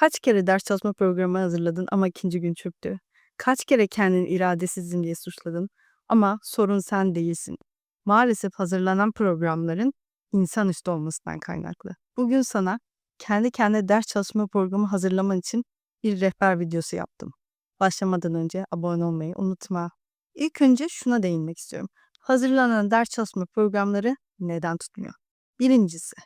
Kaç kere ders çalışma programı hazırladın ama ikinci gün çöktü? Kaç kere kendini iradesizim diye suçladın ama sorun sen değilsin. Maalesef hazırlanan programların insanüstü olmasından kaynaklı. Bugün sana kendi kendine ders çalışma programı hazırlaman için bir rehber videosu yaptım. Başlamadan önce abone olmayı unutma. İlk önce şuna değinmek istiyorum. Hazırlanan ders çalışma programları neden tutmuyor? Birincisi,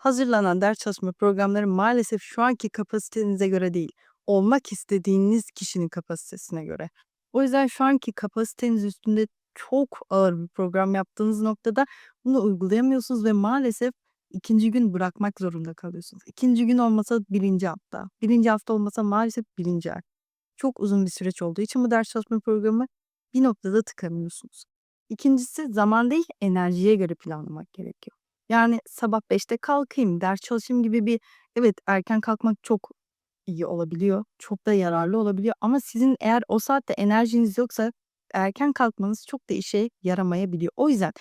hazırlanan ders çalışma programları maalesef şu anki kapasitenize göre değil, olmak istediğiniz kişinin kapasitesine göre. O yüzden şu anki kapasiteniz üstünde çok ağır bir program yaptığınız noktada bunu uygulayamıyorsunuz ve maalesef ikinci gün bırakmak zorunda kalıyorsunuz. İkinci gün olmasa birinci hafta, birinci hafta olmasa maalesef birinci ay. Çok uzun bir süreç olduğu için bu ders çalışma programı bir noktada tıkanıyorsunuz. İkincisi zaman değil enerjiye göre planlamak gerekiyor. Yani sabah 5'te kalkayım, ders çalışayım gibi bir evet erken kalkmak çok iyi olabiliyor. Çok da yararlı olabiliyor ama sizin eğer o saatte enerjiniz yoksa erken kalkmanız çok da işe yaramayabiliyor. O yüzden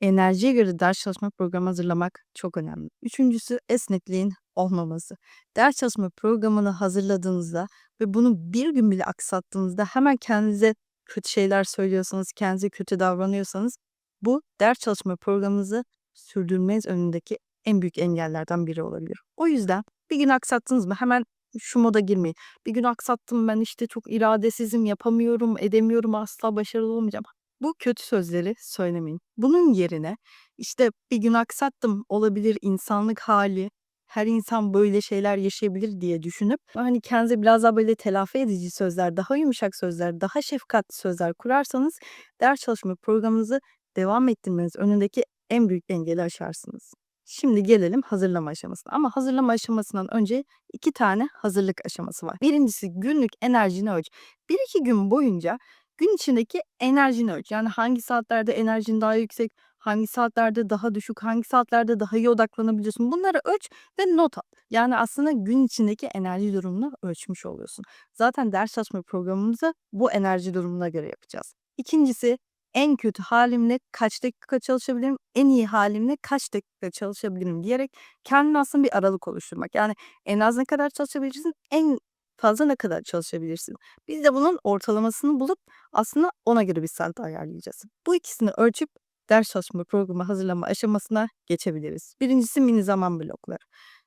enerjiye göre ders çalışma programı hazırlamak çok önemli. Üçüncüsü esnekliğin olmaması. Ders çalışma programını hazırladığınızda ve bunu bir gün bile aksattığınızda hemen kendinize kötü şeyler söylüyorsanız, kendinize kötü davranıyorsanız bu ders çalışma programınızı sürdürmeniz önündeki en büyük engellerden biri olabilir. O yüzden bir gün aksattınız mı hemen şu moda girmeyin. Bir gün aksattım ben işte çok iradesizim, yapamıyorum, edemiyorum, asla başarılı olmayacağım. Bu kötü sözleri söylemeyin. Bunun yerine işte bir gün aksattım olabilir insanlık hali, her insan böyle şeyler yaşayabilir diye düşünüp hani kendinize biraz daha böyle telafi edici sözler, daha yumuşak sözler, daha şefkatli sözler kurarsanız ders çalışma programınızı devam ettirmeniz önündeki en büyük engeli aşarsınız. Şimdi gelelim hazırlama aşamasına. Ama hazırlama aşamasından önce iki tane hazırlık aşaması var. Birincisi günlük enerjini ölç. Bir iki gün boyunca gün içindeki enerjini ölç. Yani hangi saatlerde enerjin daha yüksek, hangi saatlerde daha düşük, hangi saatlerde daha iyi odaklanabiliyorsun. Bunları ölç ve not al. Yani aslında gün içindeki enerji durumunu ölçmüş oluyorsun. Zaten ders çalışma programımızı bu enerji durumuna göre yapacağız. İkincisi en kötü halimle kaç dakika çalışabilirim, en iyi halimle kaç dakika çalışabilirim diyerek kendine aslında bir aralık oluşturmak. Yani en az ne kadar çalışabilirsin, en fazla ne kadar çalışabilirsin. Biz de bunun ortalamasını bulup aslında ona göre bir saat ayarlayacağız. Bu ikisini ölçüp ders çalışma programı hazırlama aşamasına geçebiliriz. Birincisi mini zaman blokları.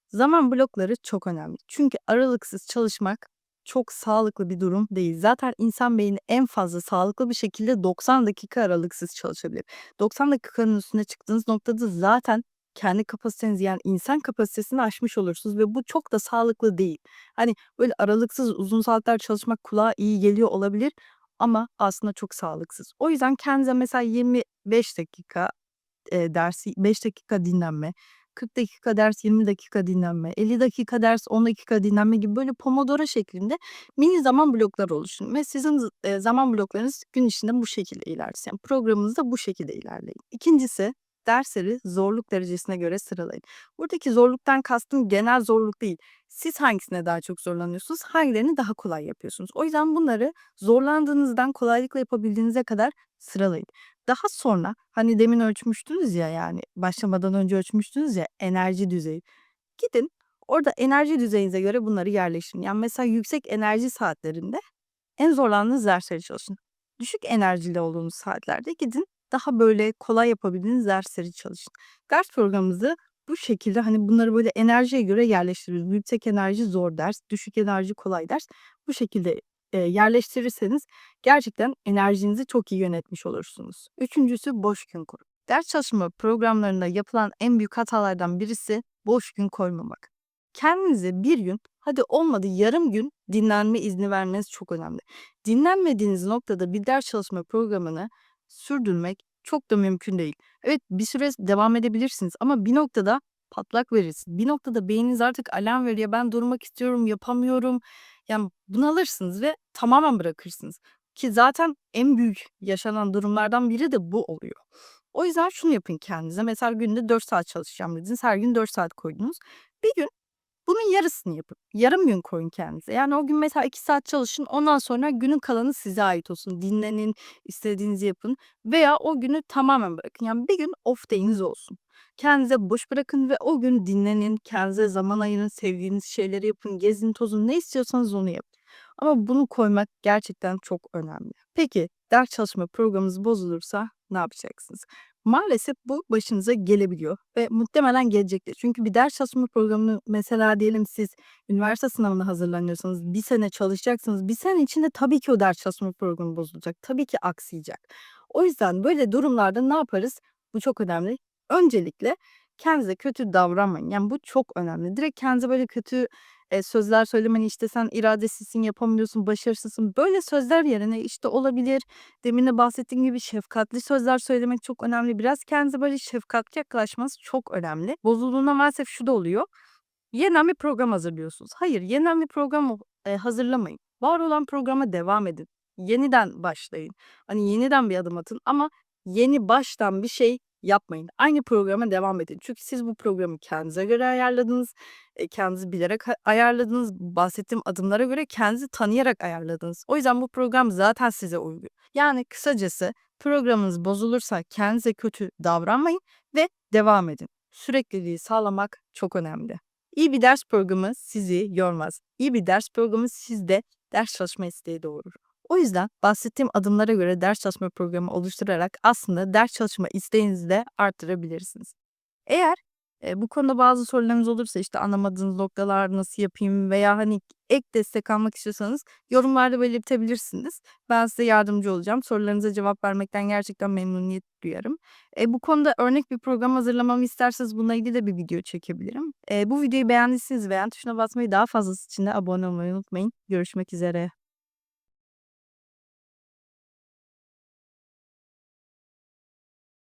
Zaman blokları çok önemli. Çünkü aralıksız çalışmak çok sağlıklı bir durum değil. Zaten insan beyni en fazla sağlıklı bir şekilde 90 dakika aralıksız çalışabilir. 90 dakikanın üstüne çıktığınız noktada zaten kendi kapasitenizi yani insan kapasitesini aşmış olursunuz ve bu çok da sağlıklı değil. Hani böyle aralıksız uzun saatler çalışmak kulağa iyi geliyor olabilir ama aslında çok sağlıksız. O yüzden kendinize mesela 25 dakika e, dersi 5 dakika dinlenme, 40 dakika ders, 20 dakika dinlenme, 50 dakika ders, 10 dakika dinlenme gibi böyle pomodoro şeklinde mini zaman blokları oluşturun ve sizin e, zaman bloklarınız gün içinde bu şekilde ilerlesin. Yani programınız da bu şekilde ilerleyin. İkincisi dersleri zorluk derecesine göre sıralayın. Buradaki zorluktan kastım genel zorluk değil. Siz hangisine daha çok zorlanıyorsunuz, hangilerini daha kolay yapıyorsunuz. O yüzden bunları zorlandığınızdan kolaylıkla yapabildiğinize kadar sıralayın. Daha sonra hani demin ölçmüştünüz ya yani başlamadan önce ölçmüştünüz ya enerji düzeyi. Gidin orada enerji düzeyinize göre bunları yerleştirin. Yani mesela yüksek enerji saatlerinde en zorlandığınız dersleri çalışın. Düşük enerjili olduğunuz saatlerde gidin daha böyle kolay yapabildiğiniz dersleri çalışın. Ders programımızı bu şekilde hani bunları böyle enerjiye göre yerleştiriyoruz. Yüksek enerji zor ders, düşük enerji kolay ders. Bu şekilde e, yerleştirirseniz gerçekten enerjinizi çok iyi yönetmiş olursunuz. Üçüncüsü boş gün koymak. Ders çalışma programlarında yapılan en büyük hatalardan birisi boş gün koymamak. Kendinize bir gün hadi olmadı yarım gün dinlenme izni vermeniz çok önemli. Dinlenmediğiniz noktada bir ders çalışma programını sürdürmek çok da mümkün değil. Evet bir süre devam edebilirsiniz ama bir noktada patlak verirsin. Bir noktada beyniniz artık alarm veriyor. Ben durmak istiyorum, yapamıyorum. Yani bunalırsınız ve tamamen bırakırsınız. Ki zaten en büyük yaşanan durumlardan biri de bu oluyor. O yüzden şunu yapın kendinize. Mesela günde 4 saat çalışacağım dediniz. Her gün 4 saat koydunuz. Bir gün Bunun yarısını yapın. Yarım gün koyun kendinize. Yani o gün mesela 2 saat çalışın. Ondan sonra günün kalanı size ait olsun. Dinlenin, istediğinizi yapın veya o günü tamamen bırakın. Yani bir gün off day'iniz olsun. Kendinize boş bırakın ve o gün dinlenin, kendinize zaman ayırın, sevdiğiniz şeyleri yapın, gezin, tozun, ne istiyorsanız onu yapın. Ama bunu koymak gerçekten çok önemli. Peki ders çalışma programınız bozulursa ne yapacaksınız? Maalesef bu başınıza gelebiliyor ve muhtemelen gelecektir. Çünkü bir ders çalışma programını mesela diyelim siz üniversite sınavına hazırlanıyorsanız bir sene çalışacaksınız. Bir sene içinde tabii ki o ders çalışma programı bozulacak. Tabii ki aksayacak. O yüzden böyle durumlarda ne yaparız? Bu çok önemli. Öncelikle kendinize kötü davranmayın. Yani bu çok önemli. Direkt kendinize böyle kötü e, sözler söylemeni işte sen iradesizsin, yapamıyorsun, başarısızsın. Böyle sözler yerine işte olabilir. Demin de bahsettiğim gibi şefkatli sözler söylemek çok önemli. Biraz kendinize böyle şefkatli yaklaşması çok önemli. Bozulduğunda maalesef şu da oluyor. Yeniden bir program hazırlıyorsunuz. Hayır, yeniden bir program e, hazırlamayın. Var olan programa devam edin. Yeniden başlayın. Hani yeniden bir adım atın ama yeni baştan bir şey yapmayın. Aynı programa devam edin. Çünkü siz bu programı kendinize göre ayarladınız. E, kendinizi bilerek ayarladınız. Bahsettiğim adımlara göre kendinizi tanıyarak ayarladınız. O yüzden bu program zaten size uygun. Yani kısacası programınız bozulursa kendinize kötü davranmayın ve devam edin. Sürekliliği sağlamak çok önemli. İyi bir ders programı sizi yormaz. İyi bir ders programı sizde ders çalışma isteği doğurur. O yüzden bahsettiğim adımlara göre ders çalışma programı oluşturarak aslında ders çalışma isteğinizi de arttırabilirsiniz. Eğer e, bu konuda bazı sorularınız olursa işte anlamadığınız noktalar nasıl yapayım veya hani ek destek almak istiyorsanız yorumlarda belirtebilirsiniz. Ben size yardımcı olacağım. Sorularınıza cevap vermekten gerçekten memnuniyet duyarım. E, bu konuda örnek bir program hazırlamamı isterseniz bununla ilgili de bir video çekebilirim. E, bu videoyu beğendiyseniz beğen tuşuna basmayı daha fazlası için de abone olmayı unutmayın. Görüşmek üzere.